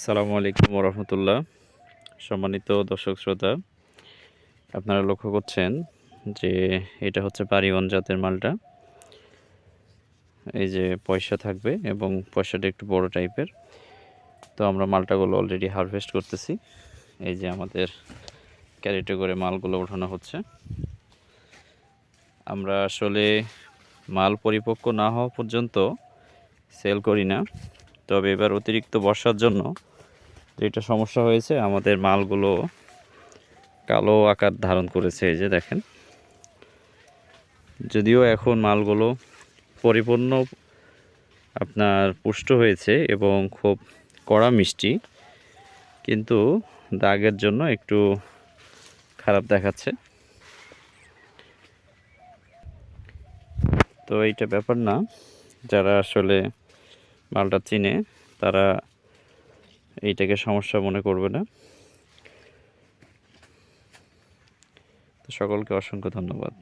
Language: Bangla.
আসসালামু আলাইকুম রহমতুল্লাহ সম্মানিত দর্শক শ্রোতা, আপনারা লক্ষ্য করছেন যে এটা হচ্ছে পারিওয়ান জাতের মালটা। এই যে পয়সা থাকবে এবং পয়সাটা একটু বড় টাইপের। তো আমরা মালটাগুলো অলরেডি হারভেস্ট করতেছি। এই যে আমাদের ক্যারেটে করে মালগুলো ওঠানো হচ্ছে। আমরা আসলে মাল পরিপক্ক না হওয়া পর্যন্ত সেল করি না। তবে এবার অতিরিক্ত বর্ষার জন্য যেটা সমস্যা হয়েছে, আমাদের মালগুলো কালো আকার ধারণ করেছে এই যে দেখেন। যদিও এখন মালগুলো পরিপূর্ণ আপনার পুষ্ট হয়েছে এবং খুব কড়া মিষ্টি, কিন্তু দাগের জন্য একটু খারাপ দেখাচ্ছে। তো এইটা ব্যাপার না, যারা আসলে মালটা চিনে তারা এইটাকে সমস্যা মনে করবে না। তো সকলকে অসংখ্য ধন্যবাদ।